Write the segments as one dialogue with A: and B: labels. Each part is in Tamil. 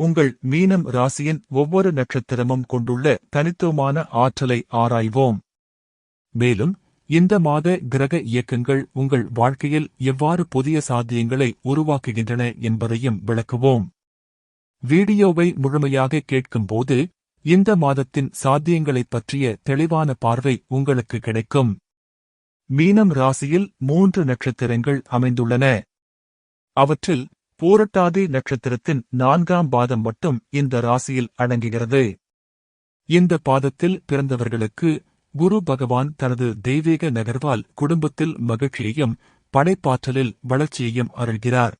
A: உங்கள் மீனம் ராசியின் ஒவ்வொரு நட்சத்திரமும் கொண்டுள்ள தனித்துவமான ஆற்றலை ஆராய்வோம். மேலும் இந்த மாத கிரக இயக்கங்கள் உங்கள் வாழ்க்கையில் எவ்வாறு புதிய சாத்தியங்களை உருவாக்குகின்றன என்பதையும் விளக்குவோம். வீடியோவை முழுமையாக கேட்கும்போது இந்த மாதத்தின் சாத்தியங்களைப் பற்றிய தெளிவான பார்வை உங்களுக்கு கிடைக்கும். மீனம் ராசியில் மூன்று நட்சத்திரங்கள் அமைந்துள்ளன. அவற்றில் பூரட்டாதி நட்சத்திரத்தின் நான்காம் பாதம் மட்டும் இந்த ராசியில் அடங்குகிறது. இந்த பாதத்தில் பிறந்தவர்களுக்கு குரு பகவான் தனது தெய்வீக நகர்வால் குடும்பத்தில் மகிழ்ச்சியையும் படைப்பாற்றலில் வளர்ச்சியையும் அருள்கிறார்.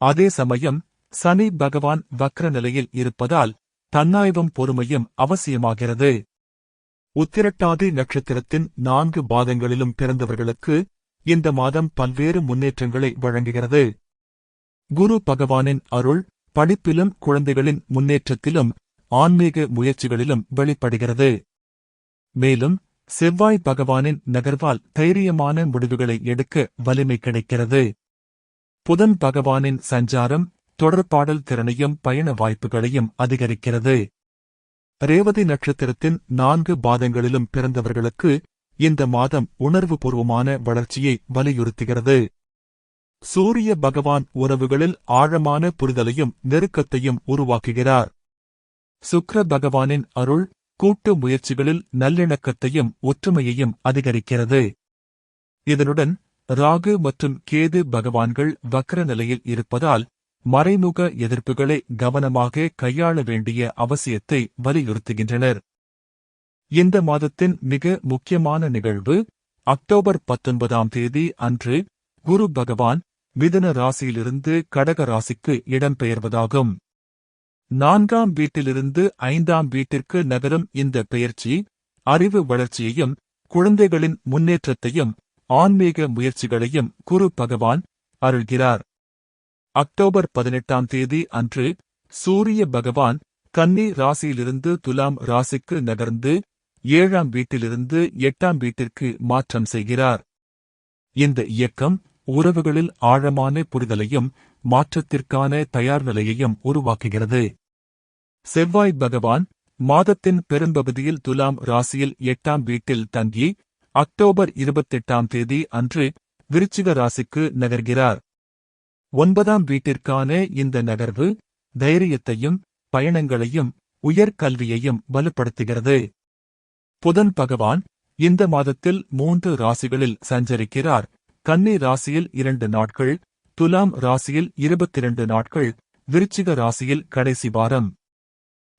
A: அதே சமயம் சனி பகவான் வக்ர நிலையில் இருப்பதால் தன்னாய்வும் பொறுமையும் அவசியமாகிறது. உத்திரட்டாதி நட்சத்திரத்தின் நான்கு பாதங்களிலும் பிறந்தவர்களுக்கு இந்த மாதம் பல்வேறு முன்னேற்றங்களை வழங்குகிறது. குரு பகவானின் அருள் படிப்பிலும் குழந்தைகளின் முன்னேற்றத்திலும் ஆன்மீக முயற்சிகளிலும் வெளிப்படுகிறது. மேலும் செவ்வாய் பகவானின் நகர்வால் தைரியமான முடிவுகளை எடுக்க வலிமை கிடைக்கிறது. புதன் பகவானின் சஞ்சாரம் தொடர்பாடல் திறனையும் பயண வாய்ப்புகளையும் அதிகரிக்கிறது. ரேவதி நட்சத்திரத்தின் நான்கு பாதங்களிலும் பிறந்தவர்களுக்கு இந்த மாதம் உணர்வுபூர்வமான வளர்ச்சியை வலியுறுத்துகிறது. சூரிய பகவான் உறவுகளில் ஆழமான புரிதலையும் நெருக்கத்தையும் உருவாக்குகிறார். சுக்ர பகவானின் அருள் கூட்டு முயற்சிகளில் நல்லிணக்கத்தையும் ஒற்றுமையையும் அதிகரிக்கிறது. இதனுடன் ராகு மற்றும் கேது பகவான்கள் வக்ர நிலையில் இருப்பதால் மறைமுக எதிர்ப்புகளை கவனமாக கையாள வேண்டிய அவசியத்தை வலியுறுத்துகின்றனர். இந்த மாதத்தின் மிக முக்கியமான நிகழ்வு அக்டோபர் பத்தொன்பதாம் தேதி அன்று குரு பகவான் மிதன ராசியிலிருந்து கடக ராசிக்கு இடம்பெயர்வதாகும். நான்காம் வீட்டிலிருந்து ஐந்தாம் வீட்டிற்கு நகரும் இந்த பெயர்ச்சி அறிவு வளர்ச்சியையும் குழந்தைகளின் முன்னேற்றத்தையும் ஆன்மீக முயற்சிகளையும் குரு பகவான் அருள்கிறார். அக்டோபர் பதினெட்டாம் தேதி அன்று சூரிய பகவான் கன்னி ராசியிலிருந்து துலாம் ராசிக்கு நகர்ந்து ஏழாம் வீட்டிலிருந்து எட்டாம் வீட்டிற்கு மாற்றம் செய்கிறார். இந்த இயக்கம் உறவுகளில் ஆழமான புரிதலையும் மாற்றத்திற்கான தயார் நிலையையும் உருவாக்குகிறது. செவ்வாய் பகவான் மாதத்தின் பெரும்பகுதியில் துலாம் ராசியில் எட்டாம் வீட்டில் தங்கி அக்டோபர் இருபத்தெட்டாம் தேதி அன்று விருச்சிக ராசிக்கு நகர்கிறார். ஒன்பதாம் வீட்டிற்கான இந்த நகர்வு தைரியத்தையும் பயணங்களையும் உயர்கல்வியையும் வலுப்படுத்துகிறது. புதன் பகவான் இந்த மாதத்தில் மூன்று ராசிகளில் சஞ்சரிக்கிறார். கன்னி ராசியில் இரண்டு நாட்கள் துலாம் ராசியில் இருபத்திரண்டு நாட்கள் விருச்சிக ராசியில் கடைசி வாரம்.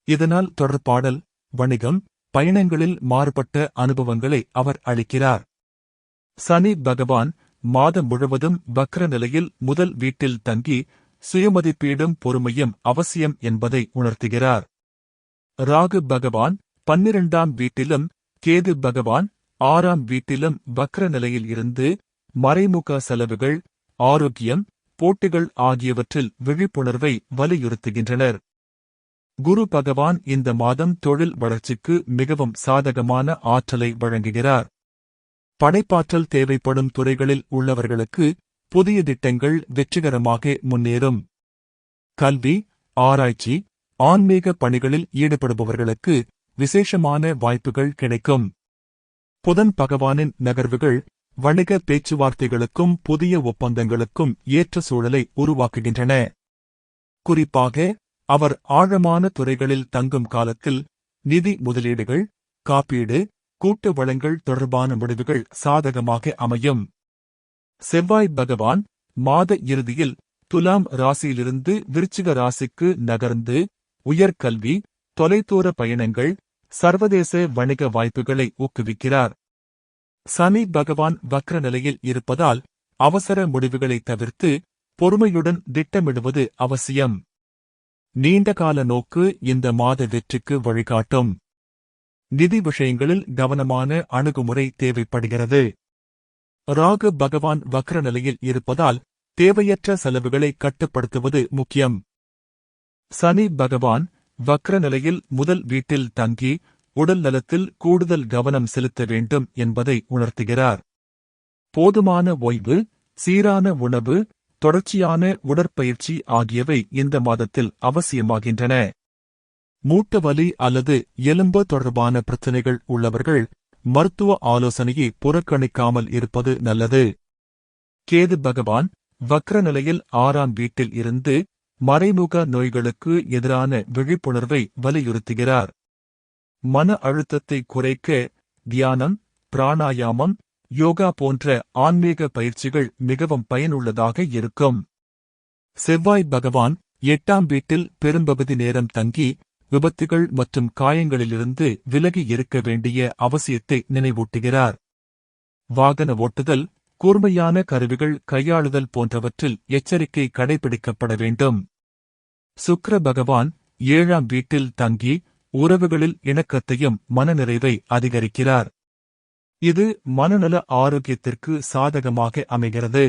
A: இதனால் தொடர்பாடல் வணிகம் பயணங்களில் மாறுபட்ட அனுபவங்களை அவர் அளிக்கிறார். சனி பகவான் மாதம் முழுவதும் வக்ர நிலையில் முதல் வீட்டில் தங்கி சுயமதிப்பீடும் பொறுமையும் அவசியம் என்பதை உணர்த்துகிறார். ராகு பகவான் பன்னிரண்டாம் வீட்டிலும் கேது பகவான் ஆறாம் வீட்டிலும் வக்ர நிலையில் இருந்து மறைமுக செலவுகள் ஆரோக்கியம் போட்டிகள் ஆகியவற்றில் விழிப்புணர்வை வலியுறுத்துகின்றனர். குரு பகவான் இந்த மாதம் தொழில் வளர்ச்சிக்கு மிகவும் சாதகமான ஆற்றலை வழங்குகிறார். படைப்பாற்றல் தேவைப்படும் துறைகளில் உள்ளவர்களுக்கு புதிய திட்டங்கள் வெற்றிகரமாக முன்னேறும். கல்வி ஆராய்ச்சி ஆன்மீக பணிகளில் ஈடுபடுபவர்களுக்கு விசேஷமான வாய்ப்புகள் கிடைக்கும். புதன் பகவானின் நகர்வுகள் வணிக பேச்சுவார்த்தைகளுக்கும் புதிய ஒப்பந்தங்களுக்கும் ஏற்ற சூழலை உருவாக்குகின்றன. குறிப்பாக அவர் ஆழமான துறைகளில் தங்கும் காலத்தில் நிதி முதலீடுகள் காப்பீடு கூட்டு வளங்கள் தொடர்பான முடிவுகள் சாதகமாக அமையும். செவ்வாய் பகவான் மாத இறுதியில் துலாம் ராசியிலிருந்து விருச்சிக ராசிக்கு நகர்ந்து உயர்கல்வி தொலைதூர பயணங்கள் சர்வதேச வணிக வாய்ப்புகளை ஊக்குவிக்கிறார். சனி பகவான் வக்ர நிலையில் இருப்பதால் அவசர முடிவுகளை தவிர்த்து பொறுமையுடன் திட்டமிடுவது அவசியம். நீண்டகால நோக்கு இந்த மாத வெற்றிக்கு வழிகாட்டும். நிதி விஷயங்களில் கவனமான அணுகுமுறை தேவைப்படுகிறது. ராகு பகவான் வக்ர நிலையில் இருப்பதால் தேவையற்ற செலவுகளை கட்டுப்படுத்துவது முக்கியம். சனி பகவான் வக்ர நிலையில் முதல் வீட்டில் தங்கி உடல் நலத்தில் கூடுதல் கவனம் செலுத்த வேண்டும் என்பதை உணர்த்துகிறார். போதுமான ஓய்வு சீரான உணவு தொடர்ச்சியான உடற்பயிற்சி ஆகியவை இந்த மாதத்தில் அவசியமாகின்றன. மூட்டு வலி அல்லது எலும்பு தொடர்பான பிரச்சினைகள் உள்ளவர்கள் மருத்துவ ஆலோசனையை புறக்கணிக்காமல் இருப்பது நல்லது. கேது பகவான் வக்ர நிலையில் ஆறாம் வீட்டில் இருந்து மறைமுக நோய்களுக்கு எதிரான விழிப்புணர்வை வலியுறுத்துகிறார். மன அழுத்தத்தை குறைக்க தியானம் பிராணாயாமம் யோகா போன்ற ஆன்மீக பயிற்சிகள் மிகவும் பயனுள்ளதாக இருக்கும். செவ்வாய் பகவான் எட்டாம் வீட்டில் பெரும்பகுதி நேரம் தங்கி விபத்துகள் மற்றும் காயங்களிலிருந்து விலகி இருக்க வேண்டிய அவசியத்தை நினைவூட்டுகிறார். வாகன ஓட்டுதல் கூர்மையான கருவிகள் கையாளுதல் போன்றவற்றில் எச்சரிக்கை கடைபிடிக்கப்பட வேண்டும். சுக்கர பகவான் ஏழாம் வீட்டில் தங்கி உறவுகளில் இணக்கத்தையும் மனநிறைவை அதிகரிக்கிறார். இது மனநல ஆரோக்கியத்திற்கு சாதகமாக அமைகிறது.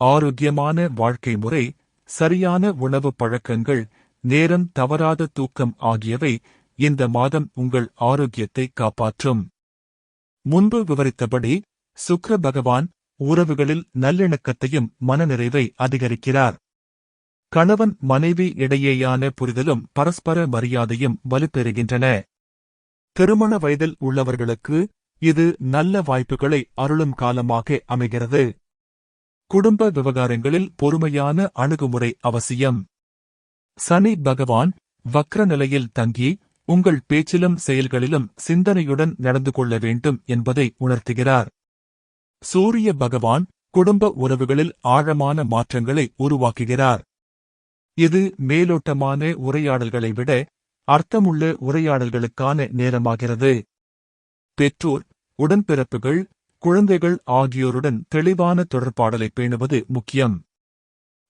A: ஆரோக்கியமான வாழ்க்கை முறை சரியான உணவு பழக்கங்கள் நேரம் தவறாத தூக்கம் ஆகியவை இந்த மாதம் உங்கள் ஆரோக்கியத்தை காப்பாற்றும். முன்பு விவரித்தபடி சுக்ர பகவான் உறவுகளில் நல்லிணக்கத்தையும் மனநிறைவை அதிகரிக்கிறார். கணவன் மனைவி இடையேயான புரிதலும் பரஸ்பர மரியாதையும் வலுப்பெறுகின்றன. திருமண வயதில் உள்ளவர்களுக்கு இது நல்ல வாய்ப்புகளை அருளும் காலமாக அமைகிறது. குடும்ப விவகாரங்களில் பொறுமையான அணுகுமுறை அவசியம். சனி பகவான் வக்ர நிலையில் தங்கி உங்கள் பேச்சிலும் செயல்களிலும் சிந்தனையுடன் நடந்து கொள்ள வேண்டும் என்பதை உணர்த்துகிறார். சூரிய பகவான் குடும்ப உறவுகளில் ஆழமான மாற்றங்களை உருவாக்குகிறார். இது மேலோட்டமான உரையாடல்களை விட அர்த்தமுள்ள உரையாடல்களுக்கான நேரமாகிறது. பெற்றோர் உடன்பிறப்புகள் குழந்தைகள் ஆகியோருடன் தெளிவான தொடர்பாடலை பேணுவது முக்கியம்.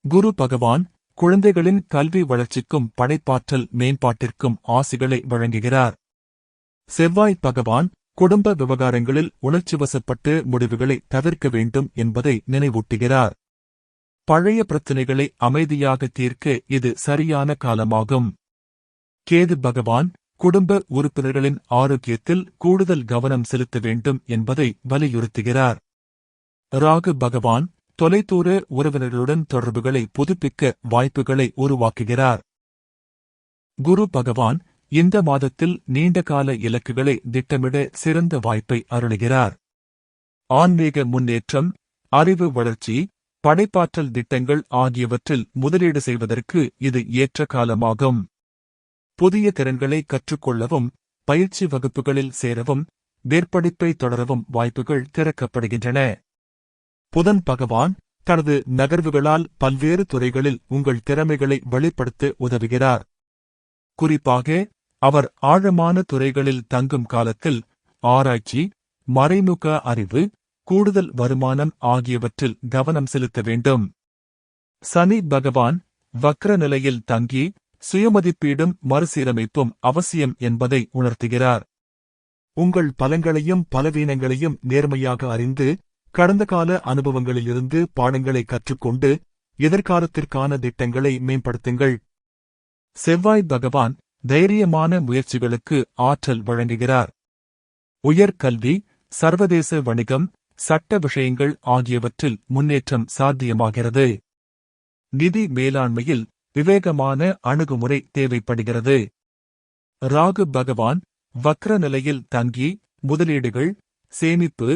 A: குரு பகவான் குழந்தைகளின் கல்வி வளர்ச்சிக்கும் படைப்பாற்றல் மேம்பாட்டிற்கும் ஆசிகளை வழங்குகிறார். செவ்வாய் பகவான் குடும்ப விவகாரங்களில் உணர்ச்சிவசப்பட்டு முடிவுகளை தவிர்க்க வேண்டும் என்பதை நினைவூட்டுகிறார். பழைய பிரச்சினைகளை அமைதியாக தீர்க்க இது சரியான காலமாகும். கேது பகவான் குடும்ப உறுப்பினர்களின் ஆரோக்கியத்தில் கூடுதல் கவனம் செலுத்த வேண்டும் என்பதை வலியுறுத்துகிறார். ராகு பகவான் தொலைதூர உறவினர்களுடன் தொடர்புகளை புதுப்பிக்க வாய்ப்புகளை உருவாக்குகிறார். குரு பகவான் இந்த மாதத்தில் நீண்டகால இலக்குகளை திட்டமிட சிறந்த வாய்ப்பை அருளுகிறார். ஆன்மீக முன்னேற்றம் அறிவு வளர்ச்சி படைப்பாற்றல் திட்டங்கள் ஆகியவற்றில் முதலீடு செய்வதற்கு இது ஏற்ற காலமாகும். புதிய திறன்களை கற்றுக்கொள்ளவும் பயிற்சி வகுப்புகளில் சேரவும் மேற்படிப்பை தொடரவும் வாய்ப்புகள் திறக்கப்படுகின்றன. புதன் பகவான் தனது நகர்வுகளால் பல்வேறு துறைகளில் உங்கள் திறமைகளை வெளிப்படுத்த உதவுகிறார். குறிப்பாக அவர் ஆழமான துறைகளில் தங்கும் காலத்தில் ஆராய்ச்சி மறைமுக அறிவு கூடுதல் வருமானம் ஆகியவற்றில் கவனம் செலுத்த வேண்டும். சனி பகவான் வக்ர நிலையில் தங்கி சுயமதிப்பீடும் மறுசீரமைப்பும் அவசியம் என்பதை உணர்த்துகிறார். உங்கள் பலங்களையும் பலவீனங்களையும் நேர்மையாக அறிந்து கடந்த கால அனுபவங்களிலிருந்து பாடங்களை கற்றுக்கொண்டு எதிர்காலத்திற்கான திட்டங்களை மேம்படுத்துங்கள். செவ்வாய் பகவான் தைரியமான முயற்சிகளுக்கு ஆற்றல் வழங்குகிறார். உயர்கல்வி சர்வதேச வணிகம் சட்ட விஷயங்கள் ஆகியவற்றில் முன்னேற்றம் சாத்தியமாகிறது. நிதி மேலாண்மையில் விவேகமான அணுகுமுறை தேவைப்படுகிறது. ராகு பகவான் வக்ர நிலையில் தங்கி முதலீடுகள் சேமிப்பு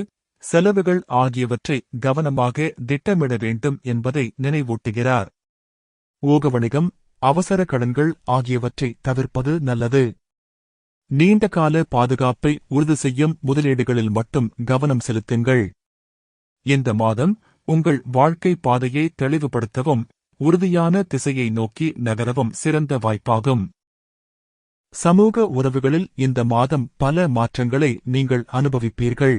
A: செலவுகள் ஆகியவற்றை கவனமாக திட்டமிட வேண்டும் என்பதை நினைவூட்டுகிறார். ஊக வணிகம் அவசர கடன்கள் ஆகியவற்றை தவிர்ப்பது நல்லது. நீண்டகால பாதுகாப்பை உறுதி செய்யும் முதலீடுகளில் மட்டும் கவனம் செலுத்துங்கள். இந்த மாதம் உங்கள் வாழ்க்கை பாதையை தெளிவுபடுத்தவும் உறுதியான திசையை நோக்கி நகரவும் சிறந்த வாய்ப்பாகும். சமூக உறவுகளில் இந்த மாதம் பல மாற்றங்களை நீங்கள் அனுபவிப்பீர்கள்.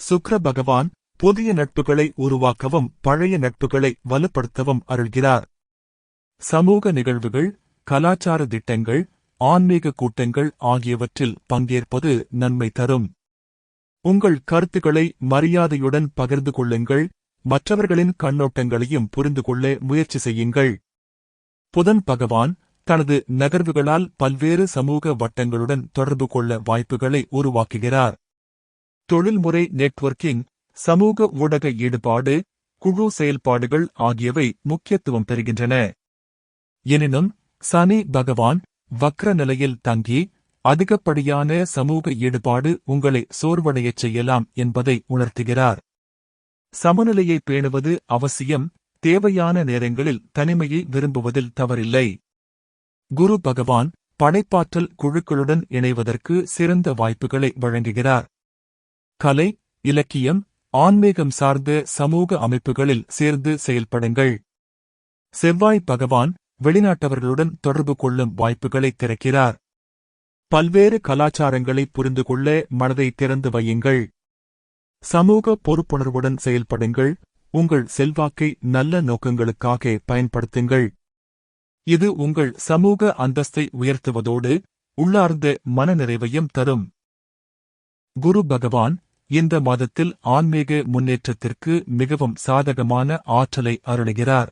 A: சுக்ர பகவான் புதிய நட்புகளை உருவாக்கவும் பழைய நட்புகளை வலுப்படுத்தவும் அருள்கிறார். சமூக நிகழ்வுகள் கலாச்சார திட்டங்கள் ஆன்மீக கூட்டங்கள் ஆகியவற்றில் பங்கேற்பது நன்மை தரும். உங்கள் கருத்துக்களை மரியாதையுடன் பகிர்ந்து கொள்ளுங்கள். மற்றவர்களின் கண்ணோட்டங்களையும் புரிந்து கொள்ள முயற்சி செய்யுங்கள். புதன் பகவான் தனது நகர்வுகளால் பல்வேறு சமூக வட்டங்களுடன் தொடர்பு கொள்ள வாய்ப்புகளை உருவாக்குகிறார். தொழில்முறை நெட்வொர்க்கிங் சமூக ஊடக ஈடுபாடு குழு செயல்பாடுகள் ஆகியவை முக்கியத்துவம் பெறுகின்றன. எனினும் சனி பகவான் வக்ர நிலையில் தங்கி அதிகப்படியான சமூக ஈடுபாடு உங்களை சோர்வடையச் செய்யலாம் என்பதை உணர்த்துகிறார். சமநிலையை பேணுவது அவசியம் தேவையான நேரங்களில் தனிமையை விரும்புவதில் தவறில்லை. குரு பகவான் படைப்பாற்றல் குழுக்களுடன் இணைவதற்கு சிறந்த வாய்ப்புகளை வழங்குகிறார். கலை இலக்கியம் ஆன்மீகம் சார்ந்த சமூக அமைப்புகளில் சேர்ந்து செயல்படுங்கள். செவ்வாய் பகவான் வெளிநாட்டவர்களுடன் தொடர்பு கொள்ளும் வாய்ப்புகளை திறக்கிறார். பல்வேறு கலாச்சாரங்களை புரிந்து கொள்ள மனதை திறந்து வையுங்கள். சமூக பொறுப்புணர்வுடன் செயல்படுங்கள். உங்கள் செல்வாக்கை நல்ல நோக்கங்களுக்காக பயன்படுத்துங்கள். இது உங்கள் சமூக அந்தஸ்தை உயர்த்துவதோடு உள்ளார்ந்த மனநிறைவையும் தரும். குரு பகவான் இந்த மாதத்தில் ஆன்மீக முன்னேற்றத்திற்கு மிகவும் சாதகமான ஆற்றலை அருளுகிறார்.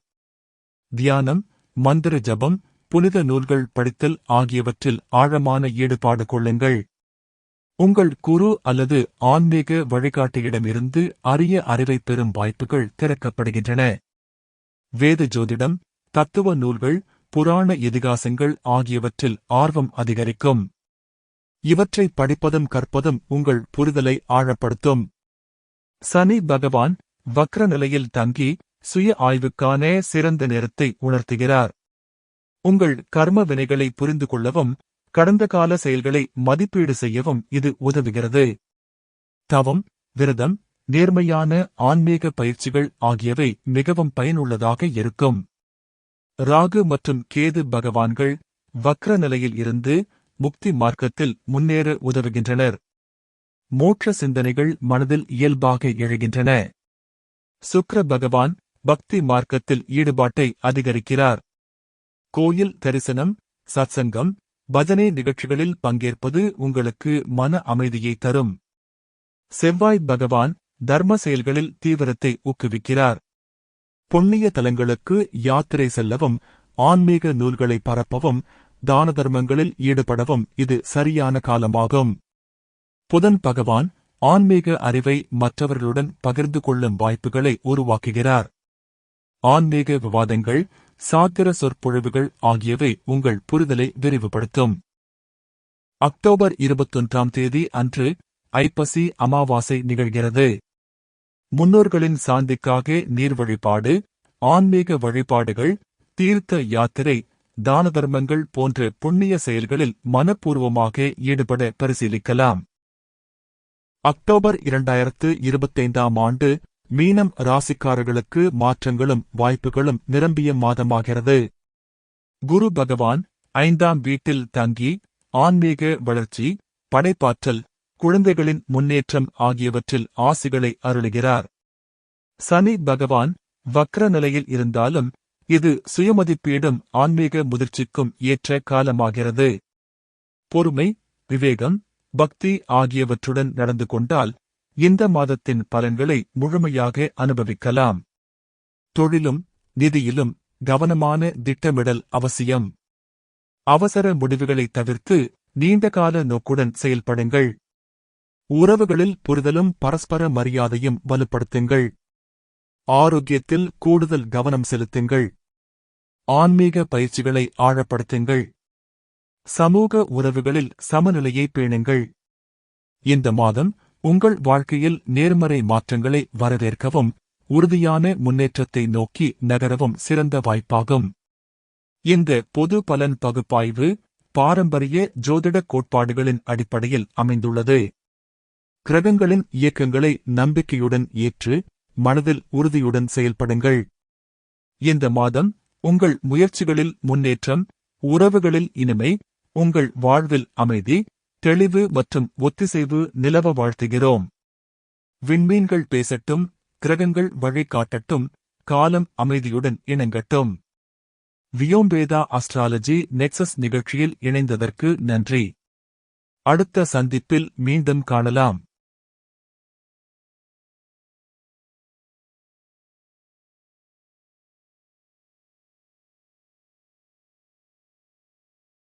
A: தியானம் மந்திர ஜபம் புனித நூல்கள் படித்தல் ஆகியவற்றில் ஆழமான ஈடுபாடு கொள்ளுங்கள். உங்கள் குரு அல்லது ஆன்மீக வழிகாட்டியிடமிருந்து அரிய அறிவை பெறும் வாய்ப்புகள் திறக்கப்படுகின்றன. வேத ஜோதிடம் தத்துவ நூல்கள் புராண இதிகாசங்கள் ஆகியவற்றில் ஆர்வம் அதிகரிக்கும். இவற்றை படிப்பதும் கற்பதும் உங்கள் புரிதலை ஆழப்படுத்தும். சனி பகவான் வக்ர நிலையில் தங்கி சுய ஆய்வுக்கான சிறந்த நேரத்தை உணர்த்துகிறார். உங்கள் கர்ம வினைகளை புரிந்து கொள்ளவும் கடந்த கால செயல்களை மதிப்பீடு செய்யவும் இது உதவுகிறது. தவம் விரதம் நேர்மையான ஆன்மீக பயிற்சிகள் ஆகியவை மிகவும் பயனுள்ளதாக இருக்கும். ராகு மற்றும் கேது பகவான்கள் வக்ர நிலையில் இருந்து முக்தி மார்க்கத்தில் முன்னேற உதவுகின்றனர். மோட்ச சிந்தனைகள் மனதில் இயல்பாக எழுகின்றன. சுக்ர பகவான் பக்தி மார்க்கத்தில் ஈடுபாட்டை அதிகரிக்கிறார். கோயில் தரிசனம் சத்சங்கம் பஜனை நிகழ்ச்சிகளில் பங்கேற்பது உங்களுக்கு மன அமைதியை தரும். செவ்வாய் பகவான் தர்ம செயல்களில் தீவிரத்தை ஊக்குவிக்கிறார். புண்ணிய தலங்களுக்கு யாத்திரை செல்லவும் ஆன்மீக நூல்களை பரப்பவும் தான தர்மங்களில் ஈடுபடவும் இது சரியான காலமாகும். புதன் பகவான் ஆன்மீக அறிவை மற்றவர்களுடன் பகிர்ந்து கொள்ளும் வாய்ப்புகளை உருவாக்குகிறார். ஆன்மீக விவாதங்கள் சாத்திர சொற்பொழிவுகள் ஆகியவை உங்கள் புரிதலை விரிவுபடுத்தும். அக்டோபர் இருபத்தொன்றாம் தேதி அன்று ஐப்பசி அமாவாசை நிகழ்கிறது. முன்னோர்களின் சாந்திக்காக நீர் வழிபாடு ஆன்மீக வழிபாடுகள் தீர்த்த யாத்திரை தான தர்மங்கள் போன்ற புண்ணிய செயல்களில் மனப்பூர்வமாக ஈடுபட பரிசீலிக்கலாம். அக்டோபர் இரண்டாயிரத்து இருபத்தைந்தாம் ஆண்டு மீனம் ராசிக்காரர்களுக்கு மாற்றங்களும் வாய்ப்புகளும் நிரம்பிய மாதமாகிறது. குரு பகவான் ஐந்தாம் வீட்டில் தங்கி ஆன்மீக வளர்ச்சி படைப்பாற்றல் குழந்தைகளின் முன்னேற்றம் ஆகியவற்றில் ஆசிகளை அருளுகிறார். சனி பகவான் வக்ர நிலையில் இருந்தாலும் இது சுயமதிப்பீடும் ஆன்மீக முதிர்ச்சிக்கும் ஏற்ற காலமாகிறது. பொறுமை விவேகம் பக்தி ஆகியவற்றுடன் நடந்து கொண்டால் இந்த மாதத்தின் பலன்களை முழுமையாக அனுபவிக்கலாம். தொழிலும் நிதியிலும் கவனமான திட்டமிடல் அவசியம். அவசர முடிவுகளை தவிர்த்து நீண்டகால நோக்குடன் செயல்படுங்கள். உறவுகளில் புரிதலும் பரஸ்பர மரியாதையும் வலுப்படுத்துங்கள். ஆரோக்கியத்தில் கூடுதல் கவனம் செலுத்துங்கள். ஆன்மீக பயிற்சிகளை ஆழப்படுத்துங்கள். சமூக உறவுகளில் சமநிலையை பேணுங்கள். இந்த மாதம் உங்கள் வாழ்க்கையில் நேர்மறை மாற்றங்களை வரவேற்கவும் உறுதியான முன்னேற்றத்தை நோக்கி நகரவும் சிறந்த வாய்ப்பாகும். இந்த பொது பலன் பகுப்பாய்வு பாரம்பரிய ஜோதிட கோட்பாடுகளின் அடிப்படையில் அமைந்துள்ளது. கிரகங்களின் இயக்கங்களை நம்பிக்கையுடன் ஏற்று மனதில் உறுதியுடன் செயல்படுங்கள். இந்த மாதம் உங்கள் முயற்சிகளில் முன்னேற்றம் உறவுகளில் இனிமை உங்கள் வாழ்வில் அமைதி தெளிவு மற்றும் ஒத்திசைவு நிலவ வாழ்த்துகிறோம். விண்மீன்கள் பேசட்டும் கிரகங்கள் வழிகாட்டட்டும் காலம் அமைதியுடன் இணங்கட்டும். வியோம்பேதா அஸ்ட்ராலஜி நெக்சஸ் நிகழ்ச்சியில் இணைந்ததற்கு நன்றி. அடுத்த சந்திப்பில் மீண்டும் காணலாம்.